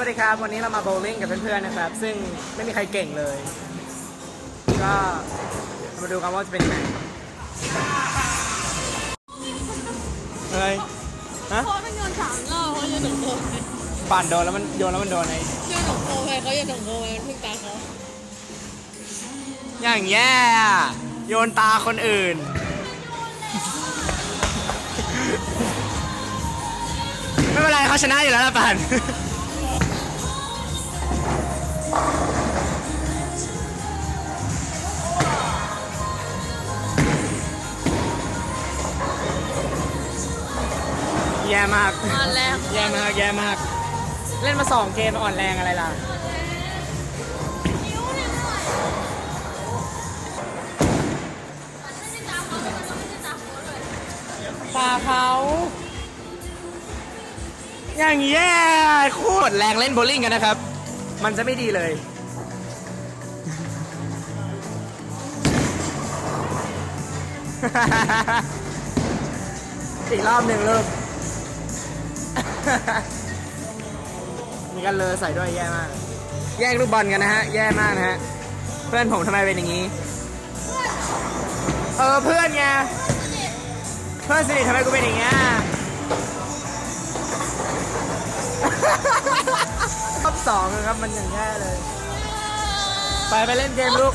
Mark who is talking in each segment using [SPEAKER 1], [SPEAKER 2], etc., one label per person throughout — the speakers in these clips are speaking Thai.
[SPEAKER 1] วัสดีครับ วันนี้เรามาโบว์ลิ่งกับเพื่อนๆนะครับ ซึ่งไม่มีใครเก่งเลย ก็เรามาดูกันว่าจะเป็นยังไงเฮ้ยฮะ
[SPEAKER 2] เพราะมันโยนสามรอบเขาโยนหนึ่งโกไป
[SPEAKER 1] ปั่นโดนแล้วมันโยนแล้วมันโดนไอ้
[SPEAKER 2] โยนหนึ่งโกไปเขาโยนหนึ่งโกไปมันเพิ่งตาเขา
[SPEAKER 1] อย่างแย่อะโยนตาคนอื่นไม่เป็นไรเขาชนะอยู่แล้วนะปั่น แย่มาก
[SPEAKER 2] มาแล้ว
[SPEAKER 1] แย่มากแย่มาก เล่นมาสองเกมอ่อนแรงอะไรล่ะ ตาเขาอย่างแย่โคตรแรงเล่นโบว์ลิ่งกันนะครับ มันจะไม่ดีเลย อีกรอบหนึ่งลูก มีกันเลยใส่ด้วยแย่มาก แย่งลูกบอลกันนะฮะ แย่มากนะฮะ เพื่อนผมทำไมเป็นอย่างนี้ เออเพื่อนไง เพื่อนสนิททำไมกูเป็นอย่างเงี้ยรอบสองนะครับมันอย่างแย่เลย ไปไปเล่นเกมลูก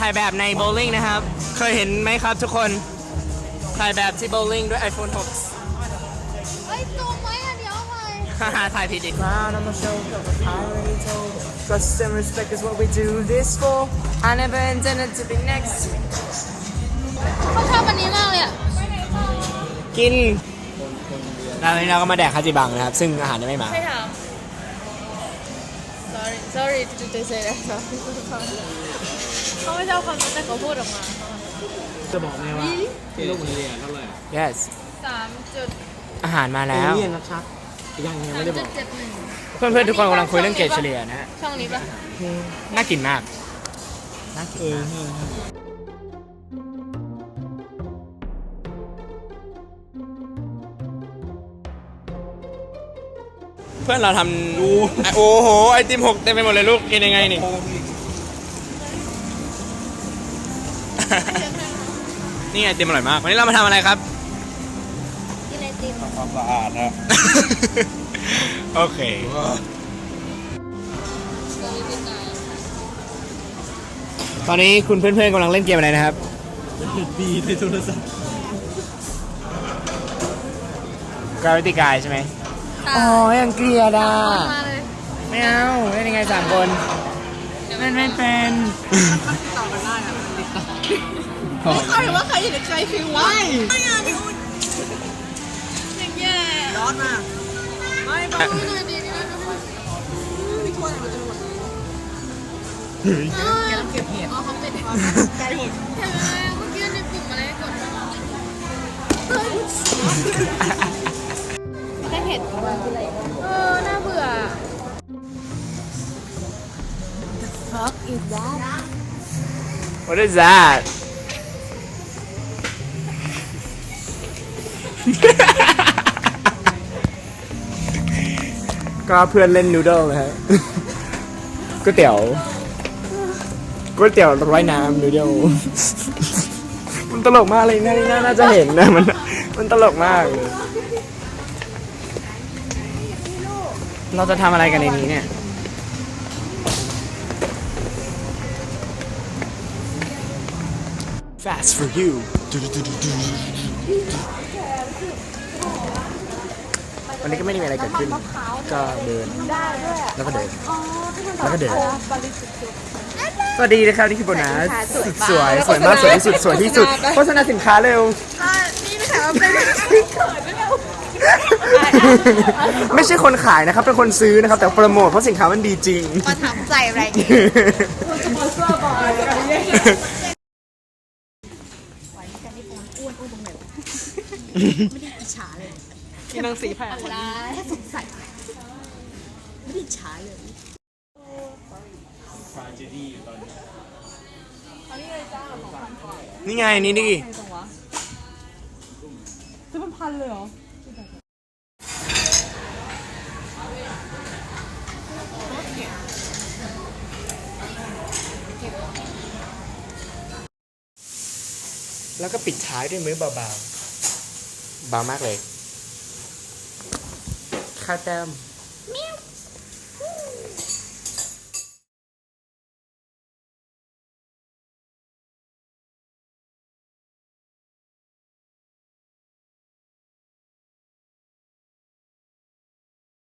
[SPEAKER 1] ถ่ายแบบในโบว์ลิ่งนะครับ เคยเห็นไหมครับทุกคน ถ่ายแบบที่โบว์ลิ่งด้วย iPhone 6
[SPEAKER 2] เฮ้ยตัวไหมอะเดี๋ยวเอาไป
[SPEAKER 1] Haha, ถ่ายผิดอีก Crown on my shoulder, I already told her. Trust and respect is what we do this for. I never intended to be next.
[SPEAKER 2] เขาชอบอันนี้มากเลยอะ
[SPEAKER 1] กินแล้ววันนี้เราก็มาแดกคาจิบังนะครับ ซึ่งอาหารยังไม่มา
[SPEAKER 2] ใช่ถาม sorry sorry to to say that sorry เขาไม่ชอบคำนั้นแต่เขาพูดออกมา
[SPEAKER 3] จะบอกไงว่าที่ลูกมันเรียนเท่าไหร่
[SPEAKER 1] yes
[SPEAKER 2] สามจุด
[SPEAKER 1] อาหารมาแล้ว
[SPEAKER 3] เรียนนะชักยังยัง
[SPEAKER 2] สาม
[SPEAKER 3] ไม่ได้บ
[SPEAKER 2] จุ
[SPEAKER 3] อ
[SPEAKER 2] ด
[SPEAKER 3] ก
[SPEAKER 2] เจ็ดหนึ่ง
[SPEAKER 1] เพื่อนๆทุกคนกำลังคุยเรื่องเกรดเฉลี่ยนะฮะ
[SPEAKER 2] ช่องนี้ปะ
[SPEAKER 1] น่ากินมาก น่ากิน
[SPEAKER 3] เออ
[SPEAKER 1] มาก
[SPEAKER 3] ใช่ใช่
[SPEAKER 1] เพื่อนเราทำดูโอ้โห ไอติมหกเต็มไปหมดเลยลูก กินยังไงนี่ นี่ไอติมอร่อยมาก วันนี้เรามาทำอะไรครับ
[SPEAKER 2] กินไอติม
[SPEAKER 3] ความสะอาดนะ
[SPEAKER 1] โอเค
[SPEAKER 2] เราไม่เป็นนาย
[SPEAKER 1] ตอนนี้คุณเพื่อนๆกำลังเล่นเกมอะไรนะครับ
[SPEAKER 3] เป็นบีในโทรศัพท์
[SPEAKER 1] Gravity Guy ใช่ไหมอ๋อยังเกลียดอะ
[SPEAKER 2] มาเลย
[SPEAKER 1] ไม่เอาเล่นยังไงสามคนเล่นไม่เป็น
[SPEAKER 2] ใครว่าใครอยู่ในใจฟิววะไม่อะพี่อุ้ยอย่างแย่ร้อนมากไม่ไม่ไม่ดีนี่นะไม่ควรมันจะหมดเก็บเห็ดอ๋อเขาเป็นไกลหมดใช่ไมเมื่อกี้ในปุ่มอะไรกดได้เห็ดเออน่าเบื่อ fuck is that
[SPEAKER 1] What is that ก็เพื่อนเล่นนูโดลนะฮะ ก๋วยเตี๋ยว ก๋วยเตี๋ยวร้อยน้ำนูโดล มันตลกมากเลยนะนี่น่าน่าจะเห็นนะมัน มันตลกมากเลยเราจะทำอะไรกันในนี้เนี่ย Fast for you วันนี้ก็ไม่ได้มีอะไรเกิดขึ้น ก็เดิน แล้วก็เดิน แล้วก็เดิน สวัสดีนะครับนี่คือโบนัสสุดสวย สวยมาก สวยที่สุด สวยที่สุด โฆษณาสินค้าเร็ว
[SPEAKER 2] นี่ไม่ใช่ว่าเป็น
[SPEAKER 1] ไม่ใช่คนขายนะครับ เป็นคนซื้อนะครับ แต่โปรโมทเพราะสินค้ามันดีจริง
[SPEAKER 2] ประทับใจแร ไม่
[SPEAKER 1] ได้
[SPEAKER 4] อิจฉาเลยมี
[SPEAKER 1] นางสีแผ่คน
[SPEAKER 2] นี้แค่สงสัยไม่ได้อิจฉาเลย
[SPEAKER 1] นี่ไงนี่ดิจะเป็น
[SPEAKER 2] พันเลยเหรอ
[SPEAKER 1] แล้วก็ปิดท้ายด้วยมือเบาๆ เบามากเลย ข้าวแต้ม